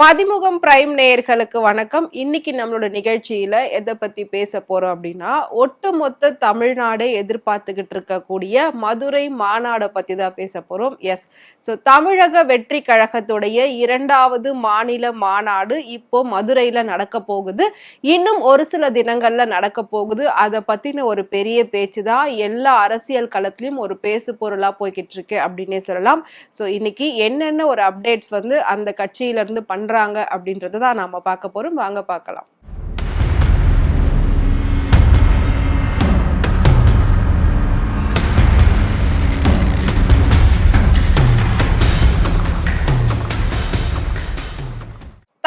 Mathimugam prime நேயர்களுக்கு வணக்கம். இன்னைக்கு நம்மளோட நிகழ்ச்சியில எதை பத்தி பேச போறோம் அப்படின்னா ஒட்டுமொத்த தமிழ்நாடே எதிர்பார்த்துக்கிட்டு இருக்கக்கூடிய மதுரை மாநாடை பத்தி தான் பேச போறோம். எஸ் ஸோ தமிழக வெற்றி கழகத்துடைய இரண்டாவது மாநில மாநாடு இப்போ மதுரையில நடக்க போகுது. இன்னும் ஒரு சில தினங்கள்ல நடக்க போகுது. அதை பத்தின ஒரு பெரிய பேச்சு தான் எல்லா அரசியல் களத்திலயும் ஒரு பேசு பொருளா போய்கிட்டு இருக்கு அப்படின்னே சொல்லலாம். ஸோ இன்னைக்கு என்னென்ன ஒரு அப்டேட்ஸ் வந்து அந்த கட்சியிலிருந்து பண் பண்ணுறாங்க அப்படின்றத தான் நாம் பார்க்க போகிறோம் வாங்க பார்க்கலாம்.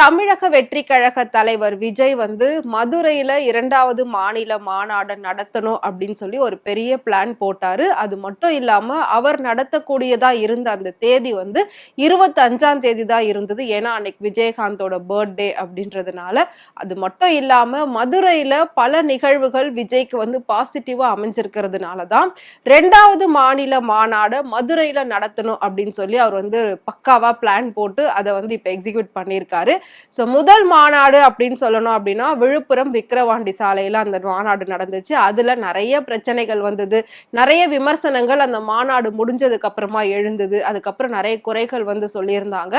தமிழக வெற்றி கழக தலைவர் விஜய் வந்து மதுரையில இரண்டாவது மாநில மாநாடு நடத்தணும் அப்படின்னு சொல்லி ஒரு பெரிய பிளான் போட்டாரு. அது மட்டும் இல்லாம அவர் நடத்தக்கூடியதா இருந்த அந்த தேதி வந்து இருபத்தி அஞ்சாம் தேதி தான் இருந்தது. ஏன்னா அன்னைக்கு விஜயகாந்தோட பர்த்டே அப்படின்றதுனால அது மட்டும் இல்லாம மதுரையில பல நிகழ்வுகள் விஜய்க்கு வந்து பாசிட்டிவா அமைஞ்சிருக்கிறதுனால தான் ரெண்டாவது மாநில மாநாடை மதுரையில நடத்தணும் அப்படின்னு சொல்லி அவர் வந்து பக்காவா பிளான் போட்டு அதை வந்து இப்ப எக்ஸிக்யூட் பண்ணியிருக்காரு. ஸோ முதல் மாநாடு அப்படின்னு சொல்லணும் அப்படின்னா விழுப்புரம் விக்கிரவாண்டி சாலையில் அந்த மாநாடு நடந்துச்சு. அதில் நிறைய பிரச்சனைகள் வந்தது. நிறைய விமர்சனங்கள் அந்த மாநாடு முடிஞ்சதுக்கு அப்புறமா எழுந்தது. அதுக்கப்புறம் நிறைய குறைகள் வந்து சொல்லியிருந்தாங்க.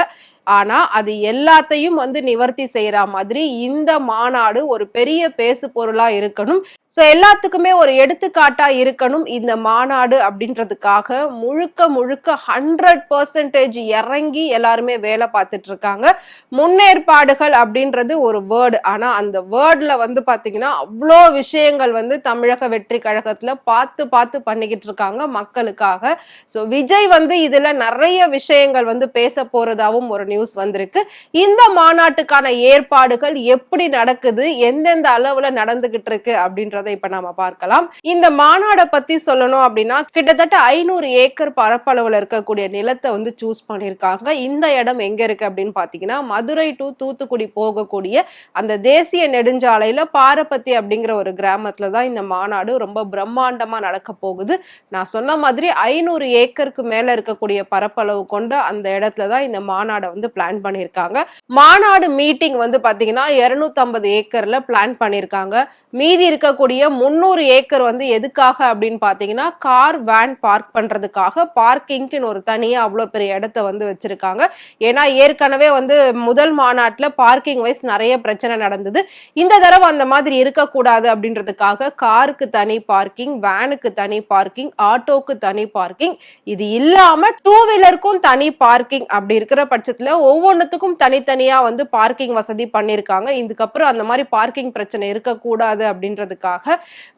ஆனால் அது எல்லாத்தையும் வந்து நிவர்த்தி செய்கிற மாதிரி இந்த மாநாடு ஒரு பெரிய பேசு பொருளாக இருக்கணும். ஸோ எல்லாத்துக்குமே ஒரு எடுத்துக்காட்டா இருக்கணும் இந்த மாநாடு அப்படின்றதுக்காக. முழுக்க முழுக்க ஹண்ட்ரட் பர்சன்டேஜ் இறங்கி எல்லாருமே வேலை பார்த்துட்டு இருக்காங்க. முன்னேற்பாடுகள் அப்படின்றது ஒரு வேர்டு ஆனால் அந்த வேர்டில் வந்து பார்த்தீங்கன்னா அவ்வளோ விஷயங்கள் வந்து தமிழக வெற்றி கழகத்தில் பார்த்து பார்த்து பண்ணிக்கிட்டு இருக்காங்க மக்களுக்காக. ஸோ விஜய் வந்து இதில் நிறைய விஷயங்கள் வந்து பேச போகிறதாகவும் ஒரு நியூஸ் வந்திருக்கு. இந்த மாநாட்டுக்கான ஏற்பாடுகள் எப்படி நடக்குது? எந்தெந்த அளவில் நடந்துகிட்டு இருக்கு அப்படின்றத இப்ப நாம பார்க்கலாம். இந்த மாநாடை பத்தி சொல்லணும் அப்படின்னா கிட்டத்தட்ட ஐநூறு ஏக்கர் பரப்பளவுல இருக்கக்கூடிய நிலத்தை வந்து சூஸ் பண்ணியிருக்காங்க. இந்த இடம் எங்க இருக்கு அப்படின்னு பாத்தீங்கன்னா மதுரை டு தூத்துக்குடி போகக்கூடிய அந்த தேசிய நெடுஞ்சாலையில பாரபத்தி அப்படிங்கிற ஒரு கிராமத்துல தான் இந்த மாநாடு ரொம்ப பிரம்மாண்டமா நடக்க போகுது. நான் சொன்ன மாதிரி ஐநூறு ஏக்கருக்கு மேல இருக்கக்கூடிய பரப்பளவு கொண்ட அந்த இடத்துல தான் இந்த மாநாடை வந்து பிளான் பண்ணியிருக்காங்க. மாநாடு மீட்டிங் வந்து பாத்தீங்கன்னா இருநூத்தம்பது ஏக்கர்ல பிளான் பண்ணியிருக்காங்க. மீதி இருக்கக்கூடிய முந்நூறு ஏக்கர் வந்து எதுக்காக அப்படின்னு பார்த்தீங்கன்னா கார் வேன் பார்க் பண்ணுறதுக்காக பார்க்கிங்க்குன்னு ஒரு தனியாக அவ்வளோ பெரிய இடத்த வந்து வச்சுருக்காங்க. ஏன்னா ஏற்கனவே வந்து முதல் மாநாட்டில் பார்க்கிங் வைஸ் நிறைய பிரச்சனை நடந்தது. இந்த தடவை அந்த மாதிரி இருக்கக்கூடாது அப்படின்றதுக்காக காருக்கு தனி பார்க்கிங் வேனுக்கு தனி பார்க்கிங் ஆட்டோக்கு தனி பார்க்கிங் இது இல்லாமல் டூ வீலருக்கும் தனி பார்க்கிங் அப்படி இருக்கிற பட்சத்தில் ஒவ்வொன்றுத்துக்கும் தனித்தனியாக வந்து பார்க்கிங் வசதி பண்ணியிருக்காங்க இதுக்கப்புறம் அந்த மாதிரி பார்க்கிங் பிரச்சனை இருக்கக்கூடாது அப்படின்றதுக்காக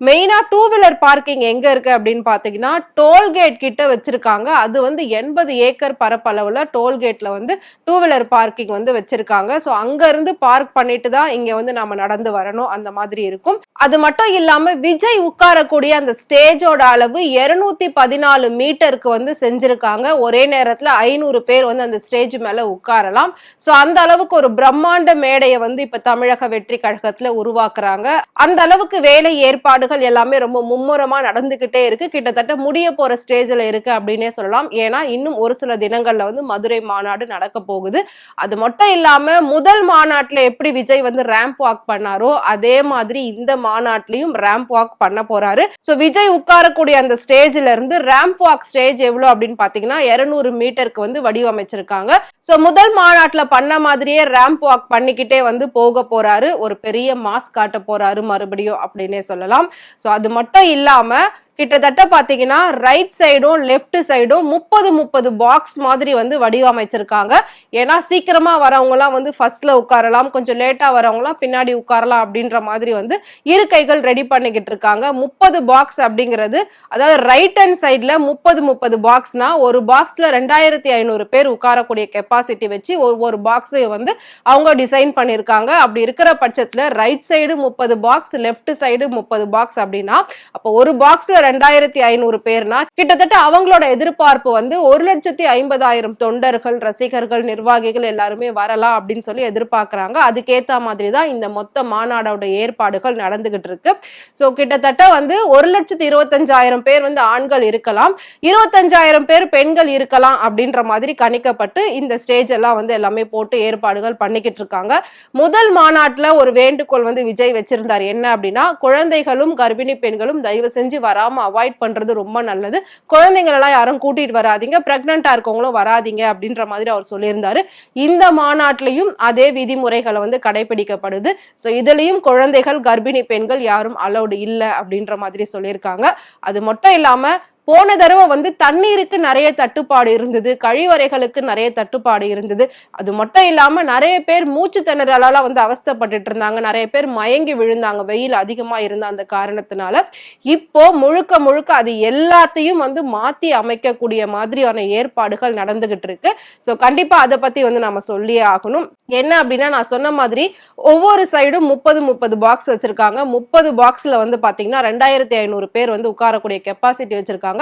மெயினா டூ வீலர் பார்க்கிங் எங்க இருக்கு அப்படின்னு பாத்தீங்கன்னா டோல்கேட் கிட்ட வச்சிருக்காங்க. அது வந்து எண்பது ஏக்கர் பரப்பளவுல டோல்கேட்ல வந்து டூ வீலர் பார்க்கிங் வந்து வச்சிருக்காங்க. ஸோ அங்க இருந்து பார்க் பண்ணிட்டு தான் இங்க வந்து நம்ம நடந்து வரணும். அந்த மாதிரி இருக்கும். அது மட்டும் இல்லாம விஜய் உட்காரக்கூடிய அந்த ஸ்டேஜோட அளவு இருநூத்தி பதினாலு மீட்டருக்கு வந்து செஞ்சிருக்காங்க. ஒரே நேரத்துல ஐநூறு பேர் வந்து அந்த ஸ்டேஜ் மேல உட்காரலாம். ஸோ அந்த அளவுக்கு ஒரு பிரம்மாண்ட மேடையை வந்து இப்ப தமிழக வெற்றி கழகத்துல உருவாக்குறாங்க. அந்த அளவுக்கு வேலை ஏற்பாடுகள் எல்லாமே ரொம்ப மும்முரமா நடந்துகிட்டே இருக்கு. கிட்டத்தட்ட முடிய போற ஸ்டேஜ்ல இருக்கு அப்படின்னே சொல்லலாம். ஏன்னா இன்னும் ஒரு சில தினங்கள்ல வந்து மதுரை மாநாடு நடக்க போகுது. அது மட்டும் இல்லாம முதல் மாநாட்டுல எப்படி விஜய் வந்து ரேம்ப் வாக் பண்ணாரோ அதே மாதிரி இந்த மாநாட்டிலையும் ரேம்ப் வாக் பண்ண போறாரு. ஸோ விஜய் உட்காரக்கூடிய அந்த ஸ்டேஜ்ல இருந்து ரேம்ப் வாக் ஸ்டேஜ் எவ்வளவு அப்படின்னு பாத்தீங்கன்னா இருநூறு மீட்டருக்கு வந்து வடிவமைச்சிருக்காங்க. ஸோ முதல் மாநாட்டில் பண்ண மாதிரியே ரேம்ப் வாக் பண்ணிக்கிட்டே வந்து போக போறாரு. ஒரு பெரிய மாஸ்க் காட்ட போறாரு மறுபடியும் அப்படின்னே சொல்லலாம். ஸோ அது மட்டும் இல்லாம கிட்டத்தட்ட பார்த்தீங்கன்னா ரைட் சைடும் லெஃப்ட் சைடும் முப்பது முப்பது பாக்ஸ் மாதிரி வந்து வடிவமைச்சிருக்காங்க. ஏன்னா சீக்கிரமாக வரவங்களாம் வந்து ஃபர்ஸ்ட்ல உட்காரலாம் கொஞ்சம் லேட்டாக வரவங்களாம் பின்னாடி உட்காரலாம் அப்படின்ற மாதிரி வந்து இரு கைகள் ரெடி பண்ணிக்கிட்டு இருக்காங்க. முப்பது பாக்ஸ் அப்படிங்கிறது அதாவது ரைட் ஹேண்ட் சைடில் முப்பது முப்பது பாக்ஸ்னா ஒரு பாக்ஸில் ரெண்டாயிரத்தி ஐநூறு பேர் உட்காரக்கூடிய கெப்பாசிட்டி வச்சு ஒவ்வொரு பாக்ஸையும் வந்து அவங்க டிசைன் பண்ணியிருக்காங்க. அப்படி இருக்கிற பட்சத்தில் ரைட் சைடு முப்பது பாக்ஸ் லெஃப்ட் சைடு முப்பது பாக்ஸ் அப்படின்னா அப்போ ஒரு பாக்ஸில் ரெண்டாயிரத்தி ஐநூறு பேர்னா கிட்டத்தட்ட அவங்களோட எதிர்பார்ப்பு வந்து ஒரு லட்சத்தி ஐம்பதாயிரம் தொண்டர்கள் ரசிகர்கள் நிர்வாகிகள் எல்லாருமே வரலாம் அப்படின்னு சொல்லி எதிர்பார்க்கறாங்க. அதுக்கேத்த மாதிரி தான் இந்த மொத்த மாநாடோட ஏற்பாடுகள் நடந்துகிட்டு இருக்கு. ஸோ கிட்டத்தட்ட வந்து ஒரு லட்சத்தி இருபத்தஞ்சாயிரம் பேர் வந்து ஆண்கள் இருக்கலாம். இருபத்தஞ்சாயிரம் பேர் பெண்கள் இருக்கலாம் அப்படின்ற மாதிரி கணிக்கப்பட்டு இந்த ஸ்டேஜ் எல்லாம் வந்து எல்லாமே போட்டு ஏற்பாடுகள் பண்ணிக்கிட்டு இருக்காங்க. முதல் மாநாட்டில் ஒரு வேண்டுகோள் வந்து விஜய் வச்சிருந்தார். என்ன அப்படின்னா குழந்தைகளும் கர்ப்பிணி பெண்களும் தயவு செஞ்சு வராம அவாய்ட் பண்றது ரொம்ப நல்லது. குழந்தைங்கள எல்லாம் யாரும் கூட்டிட்டு வராதீங்க. பிரெக்னெண்டா இருக்கவங்களும் வராதீங்க அப்படின்ற மாதிரி அவர் சொல்லியிருந்தாரு. இந்த மாநாட்டிலையும் அதே விதிமுறைகளை வந்து கடைபிடிக்கப்படுது. ஸோ இதுலயும் குழந்தைகள் கர்ப்பிணி பெண்கள் யாரும் அலௌடு இல்லை அப்படின்ற மாதிரி சொல்லியிருக்காங்க. அது மட்டும் இல்லாம போன தடவை வந்து தண்ணீருக்கு நிறைய தட்டுப்பாடு இருந்தது கழிவறைகளுக்கு நிறைய தட்டுப்பாடு இருந்தது. அது மட்டும் இல்லாம நிறைய பேர் மூச்சு திணறலால வந்து அவஸ்தப்பட்டுட்டு இருந்தாங்க. நிறைய பேர் மயங்கி விழுந்தாங்க. வெயில் அதிகமா இருந்த அந்த காரணத்தினால. இப்போ முழுக்க முழுக்க அது எல்லாத்தையும் வந்து மாத்தி அமைக்கக்கூடிய மாதிரியான ஏற்பாடுகள் நடந்துகிட்டு இருக்கு. ஸோ கண்டிப்பா அதை பத்தி வந்து நம்ம சொல்லியே ஆகணும். என்ன அப்படின்னா நான் சொன்ன மாதிரி ஒவ்வொரு சைடும் முப்பது முப்பது பாக்ஸ் வச்சிருக்காங்க. முப்பது பாக்ஸ்ல வந்து பாத்தீங்கன்னா ரெண்டாயிரத்தி ஐநூறு பேர் வந்து உட்காரக்கூடிய கெப்பாசிட்டி வச்சிருக்காங்க.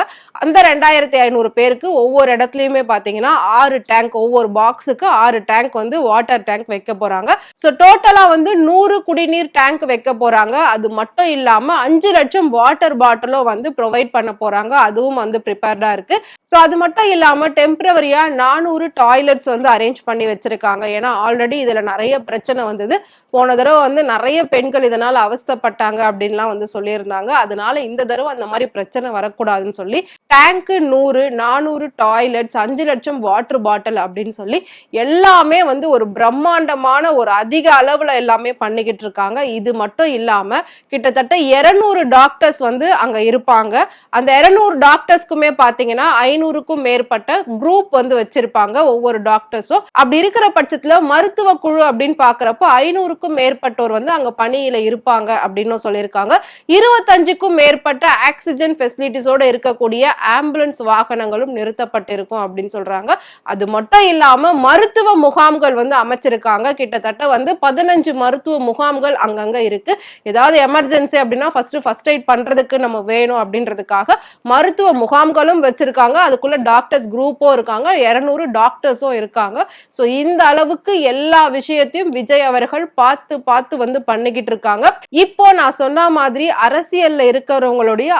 அந்த ரெண்டாயிரத்தி ஐநூறு பேருக்கு ஒவ்வொரு இடத்துலயுமே பாத்தீங்கன்னா ஆறு டேங்க் ஒவ்வொரு பாக்ஸுக்கு ஆறு டேங்க் வந்து வாட்டர் டேங்க் வைக்க போறாங்க. ஸோ டோட்டலா வந்து நூறு குடிநீர் டேங்க் வைக்க போறாங்க. அது மட்டும் இல்லாம அஞ்சு லட்சம் வாட்டர் பாட்டிலும் வந்து ப்ரொவைட் பண்ண போறாங்க. அதுவும் வந்து ப்ரிப்பேர்டா இருக்கு. ஸோ அது மட்டும் இல்லாமல் டெம்பரவரியாக நானூறு டாய்லெட்ஸ் வந்து அரேஞ்ச் பண்ணி வச்சுருக்காங்க. ஏன்னா ஆல்ரெடி இதில் நிறைய பிரச்சனை வந்தது. போன தடவை வந்து நிறைய பெண்கள் இதனால் அவஸ்தைப்பட்டாங்க அப்படின்லாம் வந்து சொல்லியிருந்தாங்க. அதனால இந்த தடவை அந்த மாதிரி பிரச்சனை வரக்கூடாதுன்னு சொல்லி டேங்க்கு நூறு நானூறு டாய்லெட்ஸ் அஞ்சு லட்சம் வாட்டர் பாட்டில் அப்படின்னு சொல்லி எல்லாமே வந்து ஒரு பிரம்மாண்டமான ஒரு அதிக அளவில் எல்லாமே பண்ணிக்கிட்டு இருக்காங்க. இது மட்டும் இல்லாமல் கிட்டத்தட்ட இரநூறு டாக்டர்ஸ் வந்து அங்கே இருப்பாங்க. அந்த இரநூறு டாக்டர்ஸ்க்குமே பார்த்தீங்கன்னா ஐநூறுக்கும் மேற்பட்ட குரூப் வந்து வச்சிருப்பாங்க ஒவ்வொரு டாக்டர்ஸும் அப்படி இருக்கிற பட்சத்துல மருத்துவ குழு அப்படின்னு பாக்குறப்போ ஐநூறுக்கும் மேற்பட்டோர் வந்து அங்க பணியில இருப்பாங்க அப்படின்னு சொல்லியிருக்காங்க. இருபத்தஞ்சுக்கும் மேற்பட்ட ஆக்சிஜன் ஃபெசிலிட்டிஸோட இருக்கக்கூடிய ஆம்புலன்ஸ் வாகனங்களும் நிறுத்தப்பட்டிருக்கும் அப்படின்னு சொல்றாங்க. அது மட்டும் இல்லாம மருத்துவ முகாம்கள் வந்து அமைச்சிருக்காங்க. கிட்டத்தட்ட வந்து பதினஞ்சு மருத்துவ முகாம்கள் அங்கங்க இருக்கு. ஏதாவது எமர்ஜென்சி அப்படின்னா ஃபர்ஸ்ட் ஃபர்ஸ்ட் எய்ட் பண்றதுக்கு நம்ம வேணும் அப்படின்றதுக்காக மருத்துவ முகாம்களும் வச்சிருக்காங்க. அதுக்குள்ள டாக்டர்ஸ் குரூப்பும் இருக்காங்க. இருநூறு டாக்டர்ஸும் இருக்காங்க. ஸோ இந்த அளவுக்கு எல்லா விஷயத்தையும் விஜய் அவர்கள் பார்த்து பார்த்து வந்து பண்ணிக்கிட்டு இருக்காங்க. இப்போ நான் சொன்ன மாதிரி அரசியல்ல இருக்கிறவங்களுடைய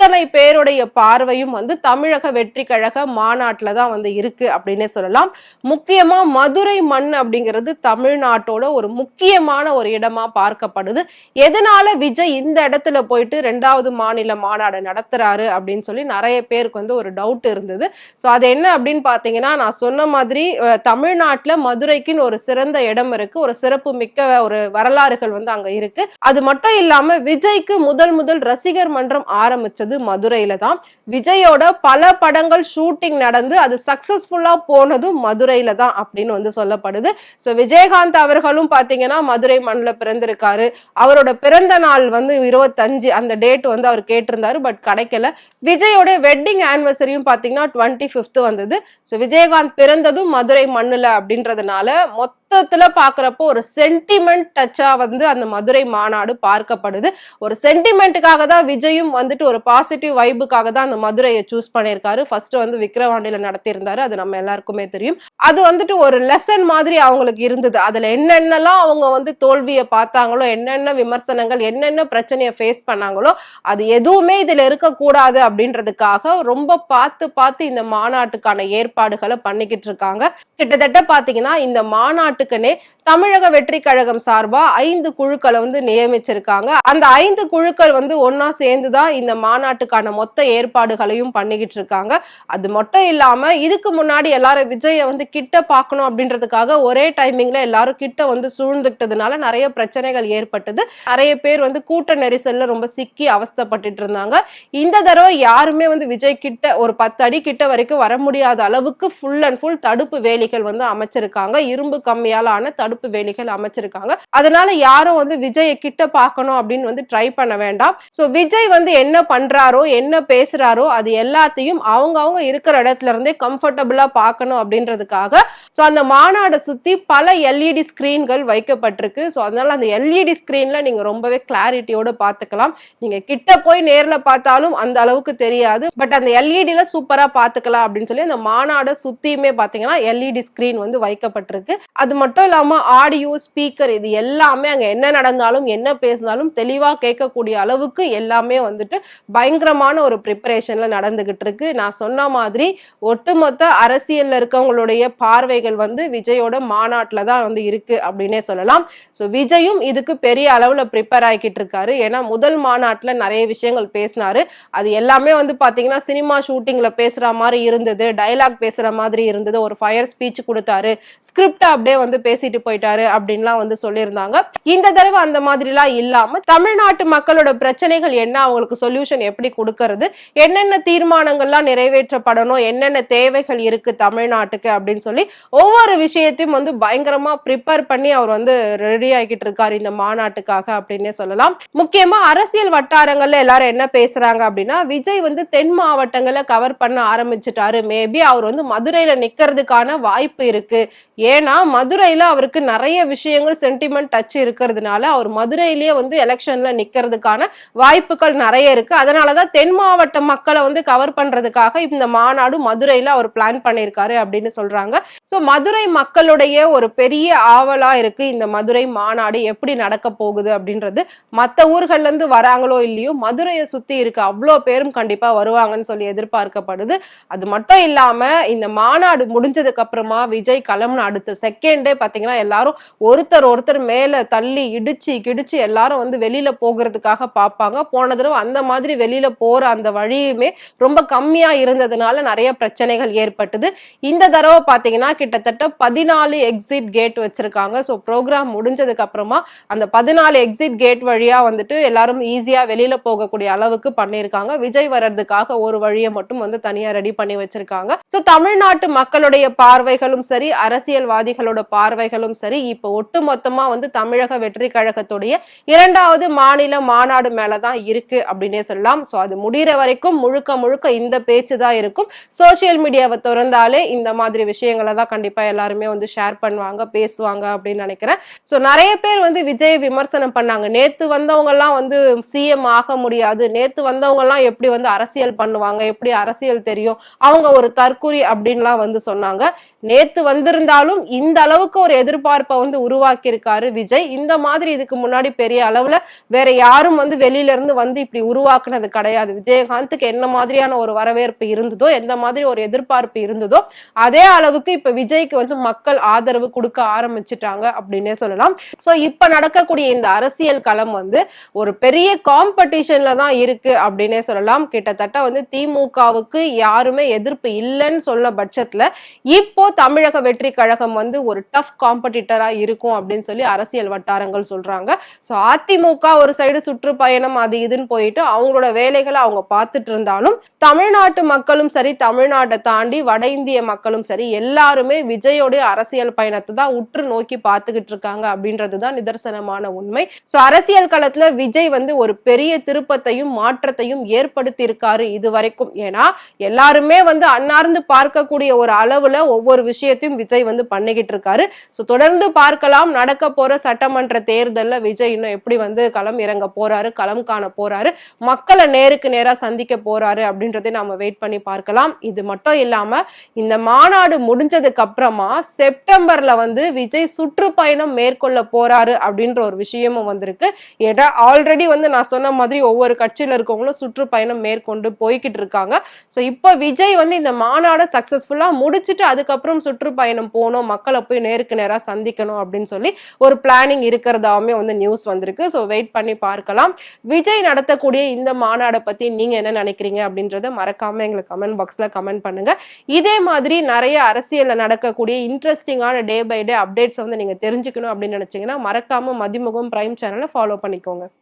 அத்தனை பேருடைய பார்வையும் வந்து தமிழக வெற்றி கழக மாநாட்டில் தான் வந்து இருக்கு அப்படின்னே சொல்லலாம். முக்கியமா மதுரை மண் அப்படிங்கிறது தமிழ்நாட்டோட ஒரு முக்கியமான ஒரு இடமா பார்க்கப்படுது. எதனால விஜய் இந்த இடத்துல போயிட்டு ரெண்டாவது மாநில மாநாடு நடத்துறாரு அப்படின்னு சொல்லி நிறைய பேருக்கு வந்து ஒரு டவுட் இருந்தது. ஸோ அது என்ன அப்படின்னு பார்த்தீங்கன்னா நான் சொன்ன மாதிரி தமிழ்நாட்டில் மதுரைக்குன்னு ஒரு சிறந்த இடம் இருக்கு. ஒரு சிறப்பு மிக்க ஒரு வரலாறுகள் வந்து அங்க இருக்கு. அது மட்டும் இல்லாம விஜய்க்கு முதல் முதல் ரசிகர் மன்றம் ஆரம்பிச்சது மதுரையில தான். விஜயோட பல படங்கள் ஷூட்டிங் நடந்து அது சக்சஸ்ஃபுல்லா போனதும் மதுரையில தான் அப்படின்னு வந்து சொல்லப்படுது. ஸோ விஜயகாந்த் அவர்களும் பாத்தீங்கன்னா மதுரை மண்ணில் பிறந்திருக்காரு. அவரோட பிறந்த நாள் வந்து இருபத்தஞ்சு அந்த டேட் வந்து அவர் கேட்டிருந்தாரு பட் கிடைக்கல. விஜயோட வெட்டிங் ஆனிவர்சரியும் பாத்தீங்கன்னா டுவெண்ட்டி ஃபிஃப்த் வந்தது. ஸோ விஜயகாந்த் பிறந்ததும் மதுரை மண்ணில் அப்படின்றதுனால மொத்த மொத்தத்துல பாக்குறப்போ ஒரு சென்டிமெண்ட் டச்சா வந்து அந்த மதுரை மாநாடு பார்க்கப்படுது. ஒரு சென்டிமெண்ட்டுக்காக தான் விஜயும் வந்துட்டு ஒரு பாசிட்டிவ் வைபுக்காக தான் அந்த மதுரையை சூஸ் பண்ணியிருக்காரு. ஃபர்ஸ்ட் வந்து விக்ரவாண்டியில நடத்தியிருந்தாரு. அது நம்ம எல்லாருக்குமே தெரியும். அது வந்துட்டு ஒரு லெசன் மாதிரி அவங்களுக்கு இருந்தது. அதுல என்னென்னலாம் அவங்க வந்து தோல்வியை பார்த்தாங்களோ என்னென்ன விமர்சனங்கள் என்னென்ன பிரச்சனையை ஃபேஸ் பண்ணாங்களோ அது எதுவுமே இதுல இருக்கக்கூடாது அப்படின்றதுக்காக ரொம்ப பார்த்து பார்த்து இந்த மாநாட்டுக்கான ஏற்பாடுகளை பண்ணிக்கிட்டு இருக்காங்க. கிட்டத்தட்ட பாத்தீங்கன்னா இந்த மாநாட்டு மாநாட்டுக்குன்னே தமிழக வெற்றி கழகம் சார்பா ஐந்து குழுக்களை வந்து நியமிச்சிருக்காங்க. அந்த ஐந்து குழுக்கள் வந்து ஒன்னா சேர்ந்துதான் இந்த மாநாட்டுக்கான மொத்த ஏற்பாடுகளையும் பண்ணிக்கிட்டு இருக்காங்க. அது மட்டும் இல்லாம இதுக்கு முன்னாடி எல்லாரும் விஜயை வந்து கிட்ட பார்க்கணும் அப்படின்றதுக்காக ஒரே டைமிங்ல எல்லாரும் கிட்ட வந்து சூழ்ந்துக்கிட்டதுனால நிறைய பிரச்சனைகள் ஏற்பட்டது. நிறைய பேர் வந்து கூட்ட நெரிசல்ல ரொம்ப சிக்கி அவஸ்தைப்பட்டுட்டு இருந்தாங்க. இந்த தடவை யாருமே வந்து விஜய் கிட்ட ஒரு பத்து அடி கிட்ட வரைக்கும் வர முடியாத அளவுக்கு ஃபுல் அண்ட் ஃபுல் தடுப்பு வேலிகள் வந்து அமைச்சிருக்காங்க. இரும்பு கம்மி முறையாலான தடுப்பு வேலிகள் அமைச்சிருக்காங்க. அதனால யாரும் வந்து விஜயை கிட்ட பார்க்கணும் அப்படின்னு வந்து ட்ரை பண்ண வேண்டாம். ஸோ விஜய் வந்து என்ன பண்றாரோ என்ன பேசுறாரோ அது எல்லாத்தையும் அவங்க அவங்க இருக்கிற இடத்துல இருந்தே கம்ஃபர்டபுளா பார்க்கணும் அப்படின்றதுக்காக ஸோ அந்த மாநாடை சுத்தி பல எல்இடி ஸ்கிரீன்கள் வைக்கப்பட்டிருக்கு. ஸோ அதனால அந்த எல்இடி ஸ்கிரீன்ல நீங்க ரொம்பவே கிளாரிட்டியோட பார்த்துக்கலாம். நீங்க கிட்ட போய் நேர்ல பார்த்தாலும் அந்த அளவுக்கு தெரியாது. பட் அந்த எல்இடில சூப்பரா பார்த்துக்கலாம் அப்படின்னு சொல்லி அந்த மாநாடை சுத்தியுமே பாத்தீங்கன்னா எல்இடி ஸ்கிரீன் வந்து வைக்கப்பட்டிருக்கு. அது மட்டும் இல்லாம ஆடியோ ஸ்பீக்கர் இது எல்லாமே அங்க என்ன நடந்தாலும் என்ன பேசினாலும் தெளிவா கேட்கக்கூடிய அளவுக்கு எல்லாமே வந்துட்டு பயங்கரமான ஒரு ப்ரிப்பரேஷன்ல நடந்துகிட்டு இருக்கு. நான் சொன்ன மாதிரி ஒட்டுமொத்த அரசியல்ல இருக்கவங்களுடைய பார்வைகள் வந்து விஜயோட மாநாட்டில் தான் வந்து இருக்கு அப்படின்னே சொல்லலாம். ஸோ விஜயும் இதுக்கு பெரிய அளவுல ப்ரிப்பேர் ஆகிக்கிட்டு இருக்காரு. ஏன்னா முதல் மாநாட்டில் நிறைய விஷயங்கள் பேசினாரு. அது எல்லாமே வந்து பாத்தீங்கன்னா சினிமா ஷூட்டிங்ல பேசுற மாதிரி இருந்தது டைலாக் பேசுற மாதிரி இருந்தது. ஒரு ஃபயர் ஸ்பீச் கொடுத்தாரு. ஸ்கிரிப்ட் அப்படியே வந்து பேசிட்டு போயிட்டாரு அப்படின்லாம் வந்து சொல்லியிருந்தாங்க. இந்த தடவை அந்த மாதிரிலாம் இல்லாம தமிழ்நாட்டு மக்களோட பிரச்சனைகள் என்ன? அவங்களுக்கு சொல்யூஷன் எப்படி கொடுக்கறது? என்னென்ன தீர்மானங்கள்லாம் நிறைவேற்றப்படணும்? என்னென்ன தேவைகள் இருக்கு தமிழ்நாட்டுக்கு அப்படின்னு சொல்லி ஒவ்வொரு விஷயத்தையும் வந்து பயங்கரமா ப்ரிப்பேர் பண்ணி அவர் வந்து ரெடி ஆகிட்டு இருக்காரு இந்த மாநாட்டுக்காக அப்படின்னே சொல்லலாம். முக்கியமா அரசியல் வட்டாரங்கள்ல எல்லாரும் என்ன பேசுறாங்க அப்படின்னா விஜய் வந்து தென் மாவட்டங்களை கவர் பண்ண ஆரம்பிச்சிட்டாரு. மேபி அவர் வந்து மதுரையில நிக்கிறதுக்கான வாய்ப்பு இருக்கு. ஏன்னா மதுரை மதுரையில் அவருக்கு நிறைய விஷயங்கள் சென்டிமெண்ட் டச் இருக்கிறதுனால அவர் மதுரையிலேயே வந்து எலெக்ஷன்ல நிக்கிறதுக்கான வாய்ப்புகள் நிறைய இருக்கு. அதனாலதான் தென் மாவட்ட மக்களை வந்து கவர் பண்றதுக்காக இந்த மாநாடு மதுரையில் அவர் பிளான் பண்ணியிருக்காரு அப்படின்னு சொல்றாங்க. சோ மதுரை மக்களுடைய ஒரு பெரிய ஆவலா இருக்கு இந்த மதுரை மாநாடு எப்படி நடக்க போகுது அப்படின்றது. மற்ற ஊர்கள்ல இருந்து வராங்களோ இல்லையோ மதுரையை சுற்றி இருக்க அவ்வளோ பேரும் கண்டிப்பாக வருவாங்கன்னு சொல்லி எதிர்பார்க்கப்படுது. அது மட்டும் இல்லாம இந்த மாநாடு முடிஞ்சதுக்கு அப்புறமா விஜய் கிளம்புன அடுத்த செகண்ட் பார்த்தீங்கன்னா எல்லாரும் ஒருத்தர் ஒருத்தர் மேல தள்ளி இடிச்சு கிடிச்சு எல்லாரும் வந்து வெளியில போகிறதுக்காக பார்ப்பாங்க போன தடவை அந்த மாதிரி வெளியில போற அந்த வழியுமே ரொம்ப கம்மியா இருந்ததுனால நிறைய பிரச்சனைகள் ஏற்பட்டது. இந்த தடவை பாத்தீங்கன்னா கிட்டத்தட்ட பதினாலு எக்ஸிட் கேட் வச்சிருக்காங்க. ஸோ ப்ரோக்ராம் முடிஞ்சதுக்கு அப்புறமா அந்த பதினாலு எக்ஸிட் கேட் வழியா வந்துட்டு எல்லாரும் ஈஸியா வெளியில போகக்கூடிய அளவுக்கு பண்ணியிருக்காங்க. விஜய் வர்றதுக்காக ஒரு வழியை மட்டும் வந்து தனியா ரெடி பண்ணி வச்சிருக்காங்க. ஸோ தமிழ்நாட்டு மக்களுடைய பார்வைகளும் சரி அரசியல்வாதிகளோட பார்வைகளும் சரி இப்போ ஒட்டுமொத்தமா வந்து தமிழக வெற்றி கழகத்துடைய இரண்டாவது மாநில மாநாடு மேலதான் இருக்கு அப்படின்னே சொல்லலாம். ஸோ அது முடிகிற வரைக்கும் முழுக்க முழுக்க இந்த பேச்சு தான் இருக்கும். சோசியல் மீடியாவை திறந்தாலே இந்த மாதிரி விஷயங்களை தான் கண்டிப்பா எல்லாருமே வந்து ஷேர் பண்ணுவாங்க பேசுவாங்க அப்படின்னு நினைக்கிறேன். ஸோ நிறைய பேர் வந்து விஜய் விமர்சனம் பண்ணாங்க. நேத்து வந்தவங்க எல்லாம் வந்து சிஎம் ஆக முடியாது. நேத்து வந்தவங்க எல்லாம் எப்படி வந்து அரசியல் பண்ணுவாங்க எப்படி அரசியல் தெரியும் அவங்க ஒரு தற்குறி அப்படின்லாம் வந்து சொன்னாங்க. நேத்து வந்திருந்தாலும் இந்த அளவு அளவுக்கு ஒரு எதிர்பார்ப்பை வந்து உருவாக்கியிருக்காரு விஜய். இந்த மாதிரி இதுக்கு முன்னாடி பெரிய அளவுல வேற யாரும் வந்து வெளியில இருந்து வந்து இப்படி உருவாக்குனது கிடையாது. விஜயகாந்துக்கு என்ன மாதிரியான ஒரு வரவேற்பு இருந்ததோ எந்த மாதிரி ஒரு எதிர்பார்ப்பு இருந்ததோ அதே அளவுக்கு இப்ப விஜய்க்கு வந்து மக்கள் ஆதரவு கொடுக்க ஆரம்பிச்சிட்டாங்க அப்படின்னே சொல்லலாம். ஸோ இப்ப நடக்கக்கூடிய இந்த அரசியல் களம் வந்து ஒரு பெரிய காம்படிஷன்ல தான் இருக்கு அப்படின்னே சொல்லலாம். கிட்டத்தட்ட வந்து திமுகவுக்கு யாருமே எதிர்ப்பு இல்லைன்னு சொல்ல பட்சத்துல இப்போ தமிழக வெற்றி கழகம் வந்து ஒரு டஃப் காம்படிட்டரா இருக்கும் அப்படின்னு சொல்லி அரசியல் வட்டாரங்கள் சொல்றாங்க. ஸோ அதிமுக ஒரு சைடு சுற்றுப்பயணம் அது இதுன்னு போயிட்டு அவங்களோட வேலைகளை அவங்க பார்த்துட்டு இருந்தாலும் தமிழ்நாட்டு மக்களும் சரி தமிழ்நாட்டை தாண்டி வட இந்திய மக்களும் சரி எல்லாருமே விஜயோடைய அரசியல் பயணத்தை தான் உற்று நோக்கி பார்த்துக்கிட்டு இருக்காங்க அப்படின்றது தான் நிதர்சனமான உண்மை. ஸோ அரசியல் களத்துல விஜய் வந்து ஒரு பெரிய திருப்பத்தையும் மாற்றத்தையும் ஏற்படுத்தி இருக்காரு இது வரைக்கும் ஏன்னா எல்லாருமே வந்து அன்னார்ந்து பார்க்கக்கூடிய ஒரு அளவுல ஒவ்வொரு விஷயத்தையும் விஜய் வந்து பண்ணிக்கிட்டு இருக்காரு. ஸோ தொடர்ந்து பார்க்கலாம். நடக்க போற சட்டமன்ற தேர்தலில் விஜய் இன்னும் எப்படி வந்து களம் இறங்க போறாரு களம் காண போறாரு மக்களை நேருக்கு நேரா சந்திக்க போறாரு அப்படின்றதை நாம வெயிட் பண்ணி பார்க்கலாம். இது மட்டும் இல்லாம இந்த மாநாடு முடிஞ்சதுக்கு அப்புறமா செப்டம்பர்ல வந்து விஜய் சுற்றுப்பயணம் மேற்கொள்ள போறாரு அப்படின்ற ஒரு விஷயமும் வந்திருக்கு. ஏன்னா ஆல்ரெடி வந்து நான் சொன்ன மாதிரி ஒவ்வொரு கட்சியில இருக்கவங்களும் சுற்றுப்பயணம் மேற்கொண்டு போய்கிட்டு இருக்காங்க. ஸோ இப்போ விஜய் வந்து இந்த மாநாடை சக்சஸ்ஃபுல்லா முடிச்சுட்டு அதுக்கப்புறம் சுற்றுப்பயணம் போகணும் மக்களை போய் நேருக்கு நேராக சந்திக்கணும் அப்படின்னு சொல்லி ஒரு பிளானிங் இருக்கிறதாவுமே வந்து நியூஸ் வந்திருக்கு. ஸோ வெயிட் பண்ணி பார்க்கலாம். விஜய் நடத்தக்கூடிய இந்த மாநாடை பற்றி நீங்கள் என்ன நினைக்கிறீங்க அப்படின்றத மறக்காம எங்களுக்கு கமெண்ட் பாக்ஸில் கமெண்ட் பண்ணுங்க. இதே மாதிரி நிறைய அரசியலில் நடக்கக்கூடிய இன்ட்ரெஸ்டிங்கான டே பை டே அப்டேட்ஸ் வந்து நீங்கள் தெரிஞ்சுக்கணும் அப்படின்னு நினைச்சீங்கன்னா மறக்காம மதிமுகம் பிரைம் சேனலை ஃபாலோ பண்ணிக்கோங்க.